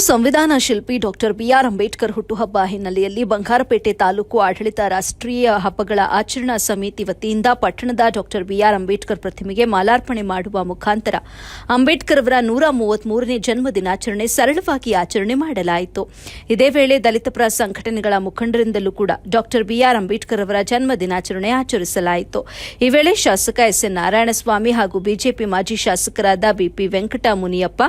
ಸಂವಿಧಾನ ಶಿಲ್ಪಿ doctor B R Ambedkar ಹುಟ್ಟುಹಬ್ಬ ಹಿನ್ನೆಲೆಯಲ್ಲಿ ಬಂಗಾರಪೇಟೆ ತಾಲೂಕು ಆಡಳಿತ ರಾಷ್ಟ್ರೀಯ ಹಬ್ಬಗಳ ಆಚರಣಾ ಸಮಿತಿ ವತಿಯಿಂದ ಪಟ್ಟಣದ ಡಾಕ್ಟರ್ ಬಿಆರ್ ಅಂಬೇಡ್ಕರ್ ಪ್ರತಿಮೆಗೆ ಮಾಲಾರ್ಪಣೆ ಮಾಡುವ ಮುಖಾಂತರ ಅಂಬೇಡ್ಕರ್ ಅವರ ನೂರ ಮೂವತ್ಮೂರನೇ ಜನ್ಮ ದಿನಾಚರಣೆ ಸರಳವಾಗಿ ಆಚರಣೆ ಮಾಡಲಾಯಿತು. ಇದೇ ವೇಳೆ ದಲಿತ ಪರ ಸಂಘಟನೆಗಳ ಮುಖಂಡರಿಂದಲೂ ಕೂಡ ಡಾಕ್ಟರ್ ಬಿಆರ್ ಅಂಬೇಡ್ಕರ್ ಅವರ ಜನ್ಮ ದಿನಾಚರಣೆ ಆಚರಿಸಲಾಯಿತು. ಈ ವೇಳೆ ಶಾಸಕ ಎಸ್ಎನ್ ನಾರಾಯಣಸ್ವಾಮಿ ಹಾಗೂ ಬಿಜೆಪಿ ಮಾಜಿ ಶಾಸಕರಾದ ಬಿಪಿ ವೆಂಕಟ ಮುನಿಯಪ್ಪ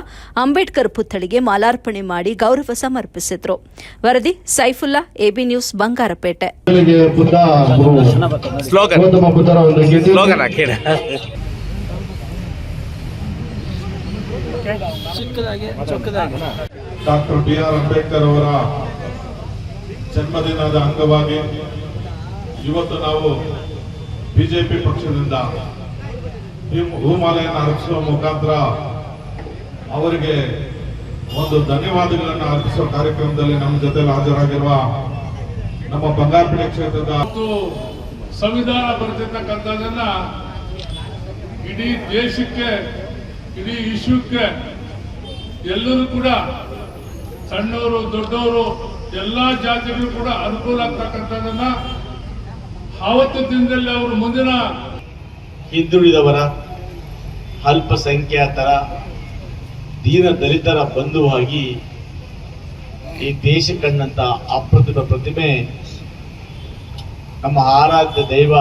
ಅಂಬೇಡ್ಕರ್ ಪುತ್ಥಳಿಗೆ ಮಾಲಾರ್ಪಣೆ ಮಾಡಿ ಗೌರವ ಸಮರ್ಪಿಸಿದ್ರು. ವರದಿ Saifullah AB news Bangarapet. Doctor B R Ambedkar ಅವರ ಜನ್ಮದಿನದ ಅಂಗವಾಗಿ ಇವತ್ತು ನಾವು ಬಿಜೆಪಿ ಪಕ್ಷದಿಂದ ಹೂಮಾಲೆಯನ್ನು ಅರ್ಪಿಸುವ ಮುಖಾಂತರ ಅವರಿಗೆ ಒಂದು ಧನ್ಯವಾದಗಳನ್ನು ಅರ್ಪಿಸುವ ಕಾರ್ಯಕ್ರಮದಲ್ಲಿ ನಮ್ಮ ಜೊತೆ ಹಾಜರಾಗಿರುವ ನಮ್ಮ ಬಂಗಾರಪೇಟೆ ಕ್ಷೇತ್ರದ ಸಂವಿಧಾನ ಬರೆದಿರ್ತಕ್ಕಂಥದ್ದನ್ನ ಇಡೀ ದೇಶಕ್ಕೆ ಇಡೀ ವಿಶ್ವಕ್ಕೆ ಎಲ್ಲರೂ ಕೂಡ ಸಣ್ಣವರು ದೊಡ್ಡವರು ಎಲ್ಲಾ ಜಾತಿಗಳು ಕೂಡ ಅನುಕೂಲ ಆಗ್ತಕ್ಕಂಥದ್ದನ್ನ ಆವತ್ತು ದಿನದಲ್ಲಿ ಅವರು ಮುಂದಿನ ಹಿಂದುಳಿದವರ ಅಲ್ಪಸಂಖ್ಯಾತರ ದೀನ ದಲಿತರ ಬಂಧುವಾಗಿ ಈ ದೇಶ ಕಂಡಂತ ಅಪ್ರತಿಮ ಪ್ರತಿಮೆ ನಮ್ಮ ಆರಾಧ್ಯ ದೈವ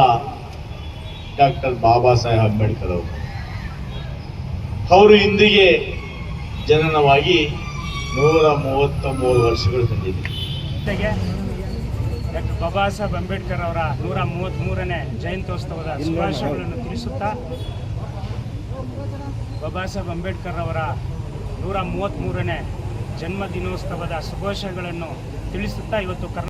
ಡಾಕ್ಟರ್ ಬಾಬಾ ಸಾಹೇಬ್ ಅಂಬೇಡ್ಕರ್ ಅವರು. ಅವರು ಇಂದಿಗೆ ಜನನವಾಗಿ ನೂರ ಮೂವತ್ತ ಮೂರು ವರ್ಷಗಳು ತಂದಿದೆ. ಡಾಕ್ಟರ್ ಬಾಬಾ ಸಾಹೇಬ್ ಅಂಬೇಡ್ಕರ್ ಅವರ ನೂರ ಮೂವತ್ತ್ಮೂರನೇ ಜಯಂತ್ಯೋತ್ಸವದ ಶುಭಾಶಯಗಳನ್ನು ತಿಳಿಸುತ್ತಾ, ಬಾಬಾ ಸಾಹೇಬ್ ಅಂಬೇಡ್ಕರ್ ಅವರ ನೂರ ಮೂವತ್ತ್ಮೂರನೇ ಜನ್ಮ ದಿನೋತ್ಸವದ ಶುಭಾಶಯಗಳನ್ನು ತಿಳಿಸುತ್ತಾ ಇವತ್ತು ಕರ್ನಾ